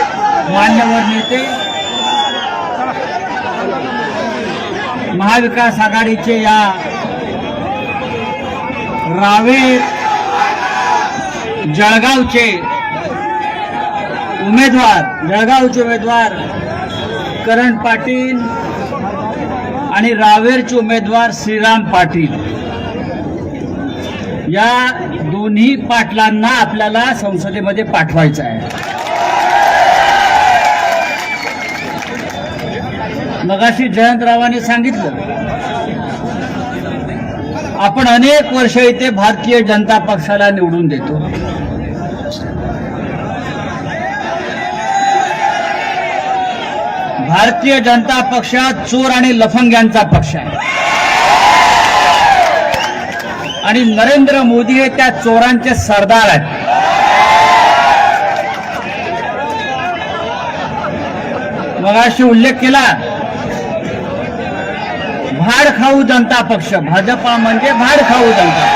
मान्यवर नेते महाविकास आघाडीचे या रावेर जळगावचे उमेदवार जळगावचे उमेदवार करण पाटील आणि रावेरचे उमेदवार श्रीराम पाटील. या दोन्ही पाटलांना आपल्याला संसदेमध्ये पाठवायचं आहे. मगाशी जयंतरावांनी सांगितलं आपण अनेक वर्ष इथे भारतीय जनता पक्षाला निवडून देतो. भारतीय जनता पक्षात चोर आणि लफंग्यांचा पक्ष आहे. आणि नरेंद्र मोदी हे त्या चोरांचे सरदार आहेत. मगाशी उल्लेख केला भाड खाऊ जनता पक्ष. भाजपा म्हणजे भाड खाऊ जनता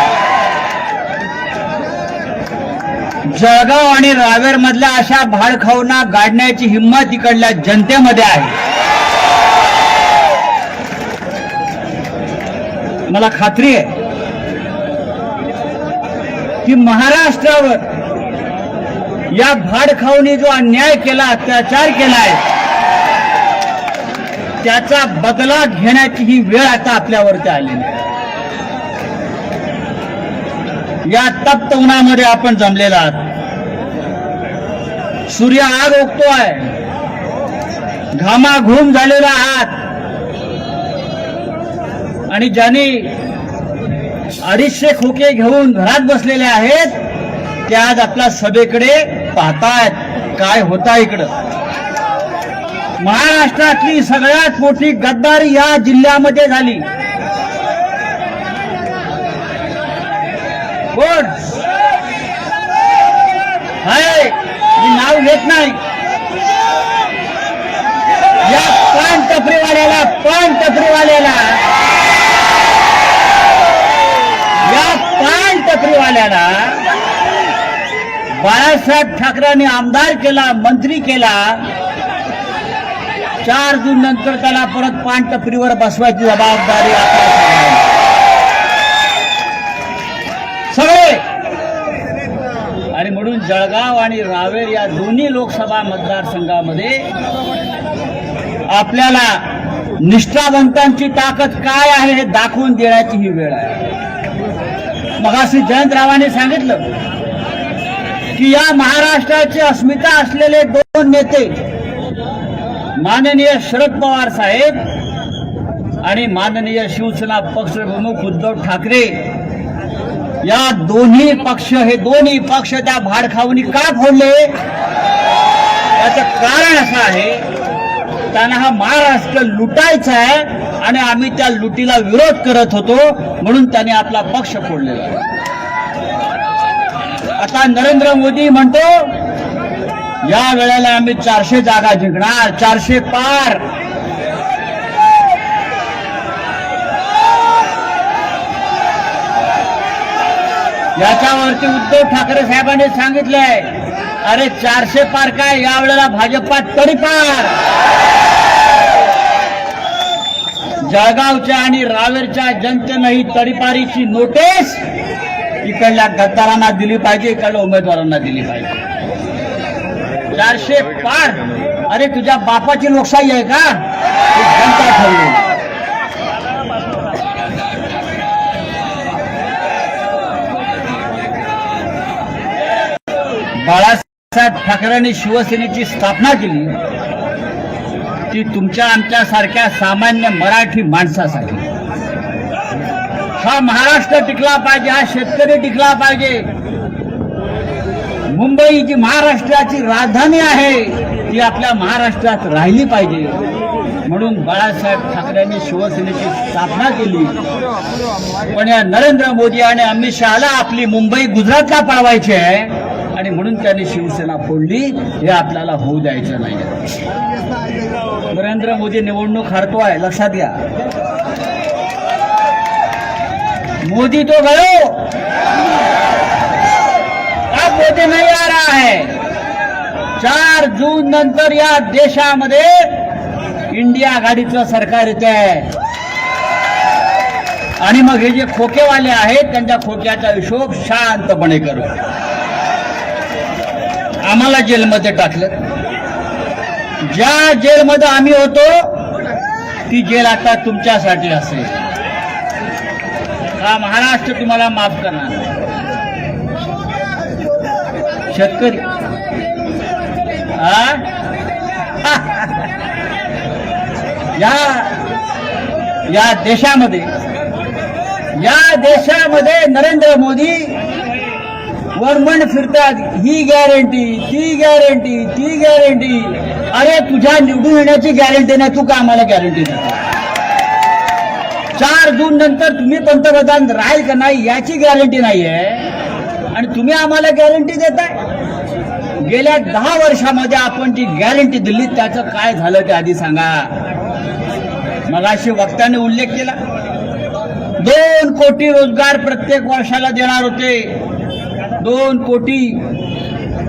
जळगाव आणि रावेर मधल्या अशा भाड खाऊंना गाडण्याची हिंमत इकडल्या जनतेमध्ये आहे. मला खात्री आहे की महाराष्ट्रावर या भाडखाऊनी जो अन्याय केला अत्याचार केला आहे त्याचा बदला घेण्याची ही वेळ आता आपल्यावरती आलेली आहे. या तप्त उन्हामध्ये आपण जमलेला आहात. सूर्य आग ओकतोय घामाघूम झालेला आहात. आणि ज्यांनी अडीचशे खोके घेऊन घरात बसलेले आहेत ते आज आपल्या सभेकडे पाहतायत. काय होता इकडं? महाराष्ट्रातली सगळ्यात मोठी गद्दारी या जिल्ह्यामध्ये झाली. कोण? हाय मी नाव घेत नाही. या पान टपरीवाल्याला पान टपरीवाल्याला. या पान टपरीवाल्याला बाळासाहेब ठाकरेंनी आमदार केला मंत्री केला. चार जून नंतर त्याला परत पानटपरीवर बसवायची जबाबदारी सगळे. आणि म्हणून जळगाव आणि रावेर या दोन्ही लोकसभा मतदारसंघामध्ये आपल्याला निष्ठावंतांची ताकद काय आहे हे दाखवून देण्याची ही वेळ आहे. मगाशी जयंतरावांनी सांगितलं की या महाराष्ट्राची अस्मिता असलेले दोन नेते माननीय शरद पवार साहेब आणि माननीय शिवसेना पक्षप्रमुख उद्धव ठाकरे. या दोन्ही पक्ष हे दोन्ही पक्ष त्या भाडखावनी का फोडले? याचं कारण असं आहे त्यांना हा महाराष्ट्र लुटायचा आहे आणि आम्ही त्या लुटीला विरोध करत होतो म्हणून त्याने आपला पक्ष फोडलेला आता नरेंद्र मोदी म्हणतो या वेळेला आम्ही चारशे जागा जिंकणार चारशे पार. याच्यावरती उद्धव ठाकरे साहेबांनी सांगितलंय अरे चारशे पार काय? या वेळेला भाजपा तरी पार. जळगावच्या आणि रावेरच्या जनतेनं ही तडीपारीची नोटीस. इकडल्या गद्दारांना दिली पाहिजे इकडल्या उमेदवारांना दिली पाहिजे. चारशे पार. अरे तुझ्या बापाची लोकशाही आहे का? जनता ठरली. बाळासाहेब ठाकरेंनी शिवसेनेची स्थापना केली. ती तुमच्या आमच्या सारख्या सामान्य मराठी माणसासाठी. हा महाराष्ट्र टिकला पाहिजे हा शेतकरी टिकला पाहिजे. मुंबई जी महाराष्ट्राची राजधानी आहे ती आपल्या महाराष्ट्रात राहिली पाहिजे. म्हणून बाळासाहेब ठाकरेंनी शिवसेनेची स्थापना केली. पण या नरेंद्र मोदी आणि अमित शहाला आपली मुंबई गुजरातला पळवायची आहे आणि म्हणून त्यांनी शिवसेना फोडली हे आपल्याला होऊ द्यायचं नाही. नरेंद्र मोदी निवडणूक हरतो आहे लक्षात घ्या. मोदी तो गयो अब नाही आ रहा है चार जून नंतर या देशामध्ये इंडिया आघाडीचं सरकार येत आहे. आणि मग हे जे खोकेवाले आहेत त्यांच्या खोक्याचा हिशोब शांतपणे करू. आम्हाला जेलमध्ये टाकलं. ज्या जेलमध्ये आम्ही होतो ती जेल आता तुमच्यासाठी असेल. हा महाराष्ट्र तुम्हाला माफ करणार. शेतकरी. हा? या या देशामध्ये या देशामध्ये नरेंद्र मोदी वरमण फिरतात. ही गॅरंटी ती गॅरंटी ती गॅरंटी अरे तुझ्या निवडून येण्याची गॅरंटी नाही तू का आम्हाला गॅरंटी देतो चार जून नंतर तुम्ही पंतप्रधान राहील का नाही याची गॅरंटी नाहीये. आणि तुम्ही आम्हाला गॅरंटी देताय? गेल्या दहा वर्षामध्ये आपण जी गॅरंटी दिली त्याचं काय झालं ते आधी सांगा. मगाशी वक्त्याने उल्लेख केला. दोन कोटी रोजगार प्रत्येक वर्षाला देणार होते. दोन कोटी.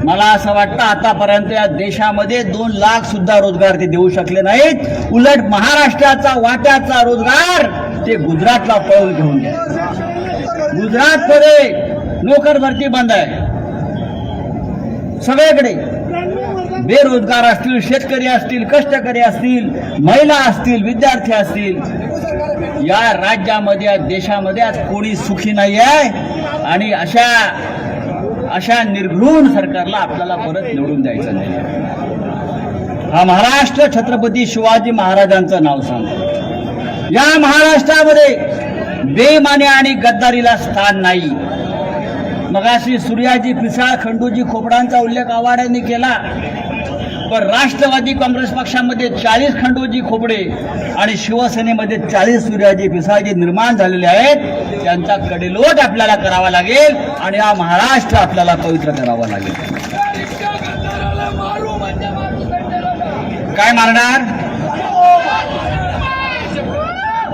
मला असं वाटतं आतापर्यंत या देशामध्ये दोन लाख सुद्धा रोजगार ते देऊ शकले नाहीत. उलट महाराष्ट्राचा वाट्याचा रोजगार ते गुजरातला पळून घेऊन गुजरातमध्ये नोकर भरती बंद आहे. सगळ्याकडे. बेरोजगार असतील शेतकरी असतील कष्टकरी असतील महिला असतील विद्यार्थी असतील या राज्यामध्ये या देशामध्ये आज कोणी सुखी नाही आहे आणि अशा अशा निर्घृण सरकारला आपल्याला परत निवडून द्यायचं नाही. हा महाराष्ट्र छत्रपती शिवाजी महाराजांचं नाव सांगतो. या महाराष्ट्रामध्ये बेमाने आणि गद्दारीला स्थान नाही. मगाशी सूर्याजी पिसाळ खंडूजी खोपडांचा उल्लेख आव्हाडांनी केला. पण राष्ट्रवादी काँग्रेस पक्षामध्ये चाळीस खंडूजी खोपडे आणि शिवसेनेमध्ये चाळीस सूर्याजी पिसाळजी निर्माण झालेले आहेत. त्यांचा कडेलोट आपल्याला करावा लागेल आणि हा महाराष्ट्र आपल्याला पवित्र करावा लागेल. काय मारणार?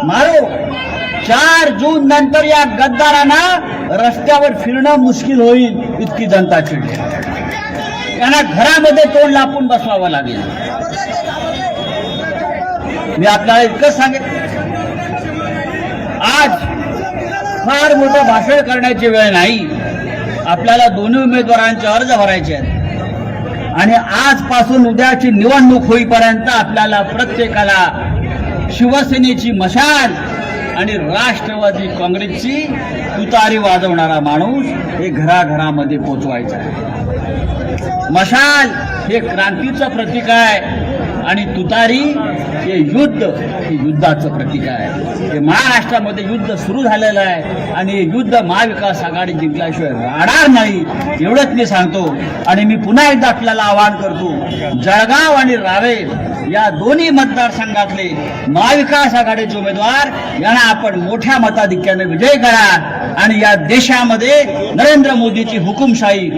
मारू! चार जून नंतर या गद्दारांना रस्त्यावर फिरणं मुश्किल होईल इतकी जनता चिडली. त्यांना घरामध्ये तोंड लापून बसवावं लागेल. मी आपल्याला इतकंच सांगेन आज फार मोठं भाषण करण्याची वेळ नाही. आपल्याला दोन्ही उमेदवारांचे अर्ज भरायचे आहेत. आणि आजपासून उद्याची निवडणूक होईपर्यंत आपल्याला प्रत्येकाला शिवसेनेची मशाल आणि राष्ट्रवादी काँग्रेसची तुतारी वाजवणारा माणूस हे घराघरामध्ये पोचवायचा आहे. मशाल हे क्रांतीचं प्रतीक आहे. आणि तुतारी हे युद्ध हे युद्धाचं प्रतीक आहे. हे महाराष्ट्रामध्ये युद्ध सुरू झालेलं आहे आणि हे युद्ध महाविकास आघाडी जिंकल्याशिवाय राहणार नाही एवढंच मी सांगतो. आणि मी पुन्हा एकदा आपल्याला आवाहन करतो जळगाव आणि रावेर या दोन्ही मतदारसंघातले महाविकास आघाडीचे उमेदवार यांना आपण मोठ्या मताधिक्याने विजय करा. आणि या देशामध्ये नरेंद्र मोदीची हुकुमशाही